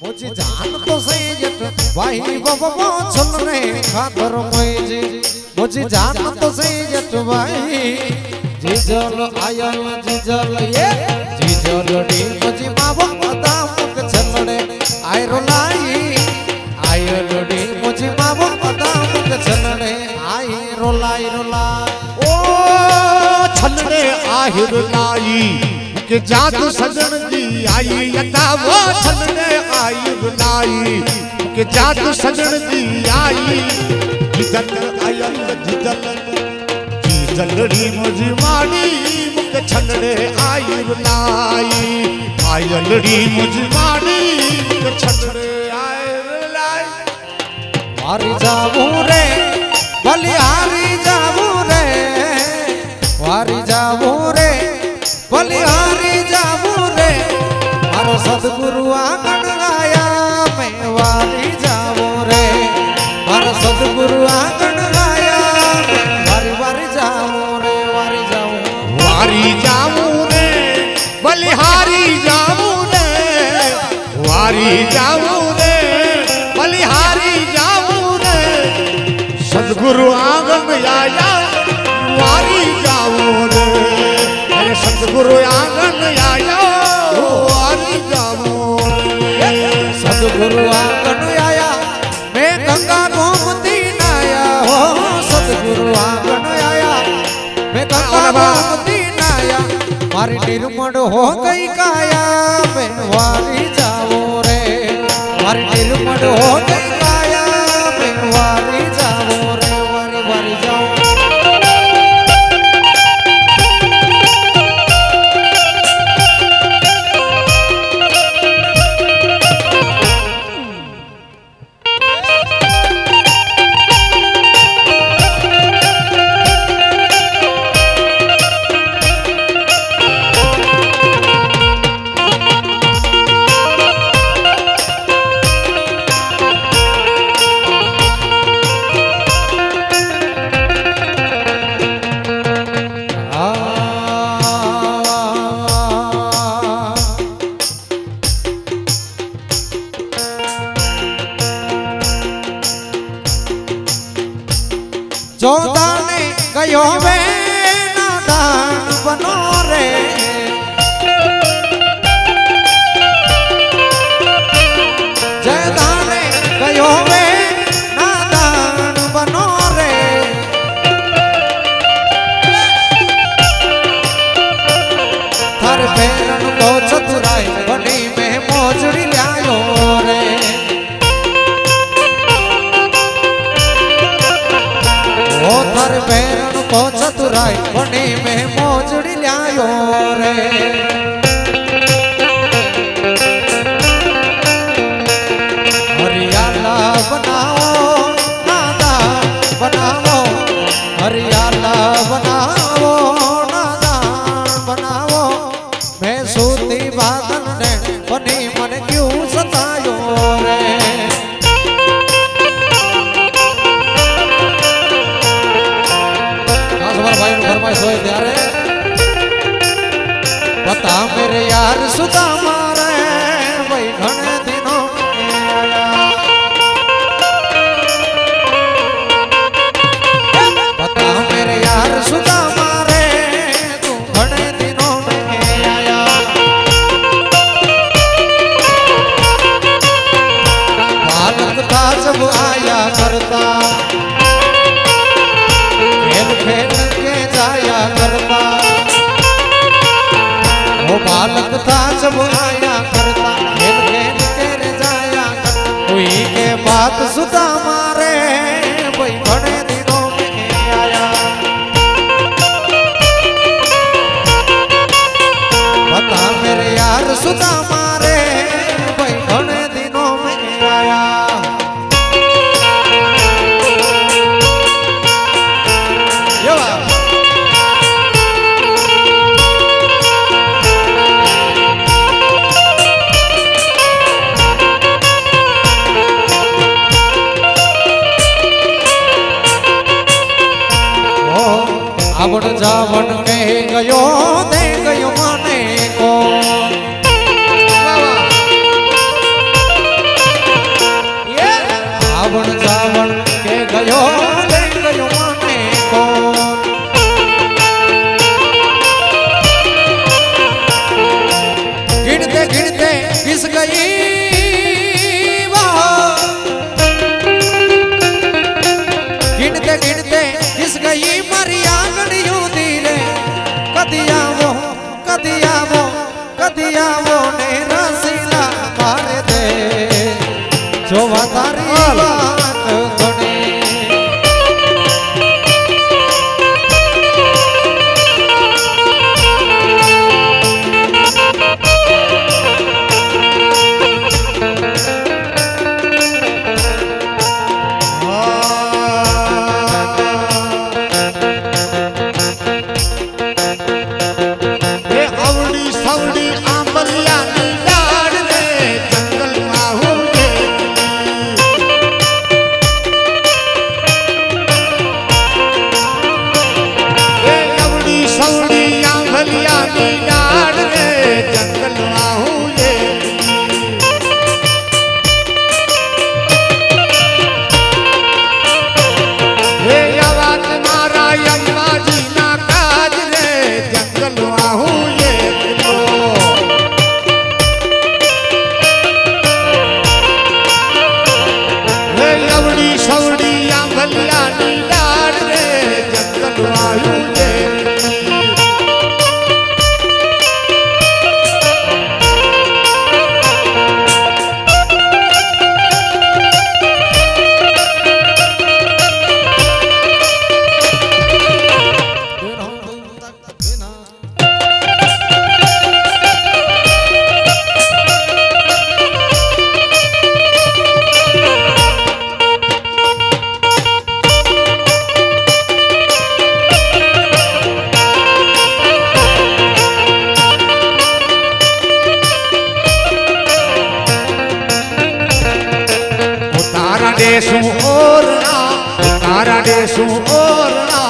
મોજી જાન તો સૈયટ વાહી બબો છલને ખાતર મોજી મોજી જાન તો સૈયટ વાહી. જીજલ આયલ જીજલ એ. જીજલ ડી મોજી માવો અદા મુક છલને આયરો લાઈ આયલ ડી મોજી માવો અદા મુક છલને આયરો લાઈ રો લા. ઓ છલને આહિર લાઈ के जादू सजन जी आई यता वो छलने आहिर लाई के जादू सजन जी आई जिदल आयल जिदल जिदलड़ी मुझी माड़ी मुके छलने आहिर लाई आयलड़ी मुझी माड़ी मुके छलने आहिर लाई हारी जाबू रे, बलिहारी जाबू रे। हारी जाबू रे बलिहारी जाबू रे। मारो सदगुरु आँगन गाया मैं जाबू रे। मारो सदगुरु आँगन गाया वारी वारी जाबू रे, वारी जाबू वारी जामू रे, बलिहारी जामू रे। वारी जामू रे, बलिहारी जामू रे। सदगुरु आँगन आया સદગુરુ આંગણ આયા. હરી જામો સદગુરુ આંગણ આયા. મે ગંગા ગોમતી નાયા. હો સદગુરુ આંગણ આયા. મે ગંગા ગોમતી નાયા. મારી નિર્મળ હો ગઈ કાયા. મેં વારી જાવો રે. મારી નિર્મળ હો Your man. મેં મે મોજડી લ્યાયો રે. मेरे यार सुदामा। બાલક થાસ ભુરાયા দিয়া মনে su orla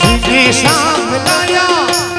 સીધી સાંભળાયા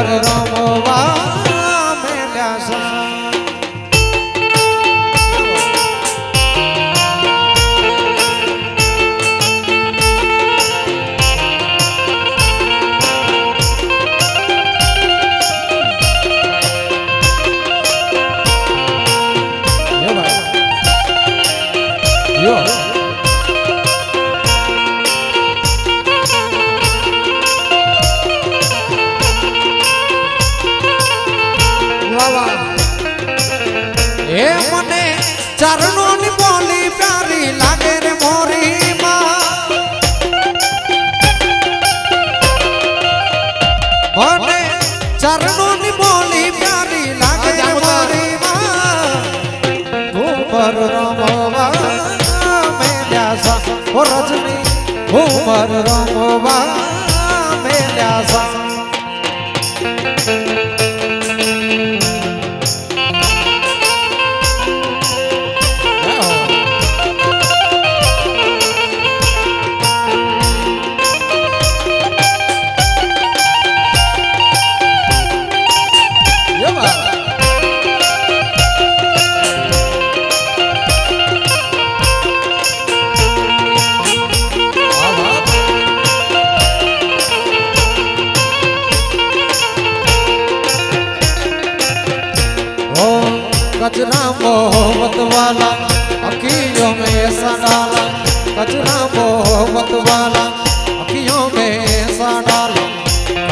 हर राम મને ચરણોની બોલી પ્યારી લાગે મારી માં ઉમર રમવા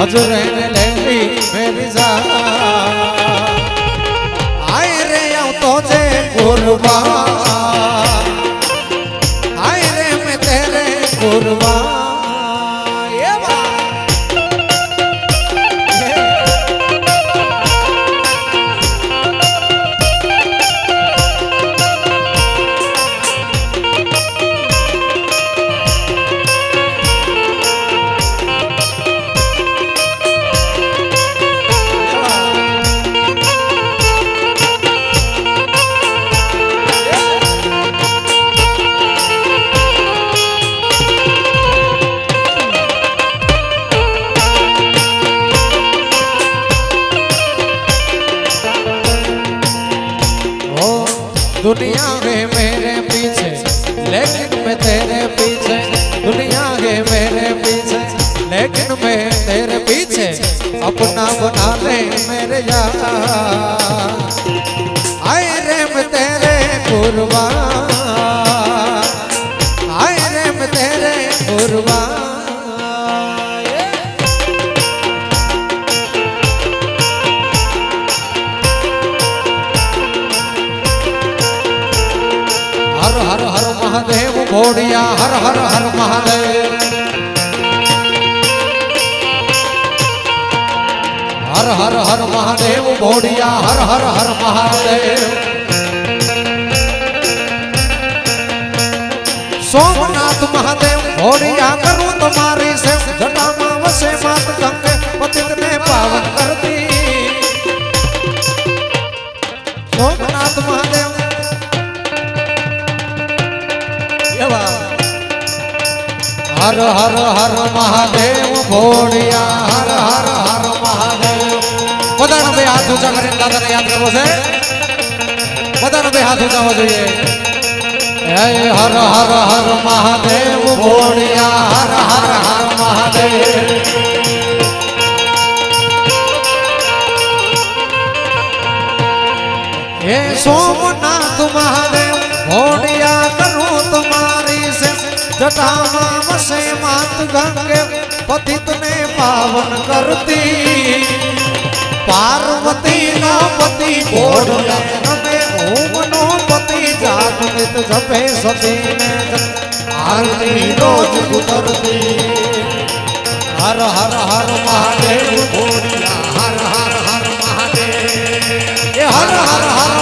અજરેને લેલી મેરી જા આય રે આવતો છે ગુરબા बोड़िया, हर हर हर महादेव। सोमनाथ महादेव, बोड़िया करो तुम्हारी से जटा माव से मात गंगे, पतित ने पावन कर दी। सोमनाथ महादेव। हर हर हर महादेव घोड़िया हर हर हाथ ऊँचा करें दादा ने याद करो से बता रहे हाथ ऊँचा हो जाइए हर हर हर महादेव बोलिया हर हर हर महादेव हे सोमनाथ महादेव बोलिया करो तुम्हारी से जटा से मात गंगे पतित ने पावन करती પાર્વતી ના પતિ ભોળિયા અને ઓમ નો પતિ જાગૃત જપે સતીને આરતી રોજ ઉતરતી. હર હર હર મહાદેવ ભોળિયા હર હર હર મહાદેવ. હર હર હર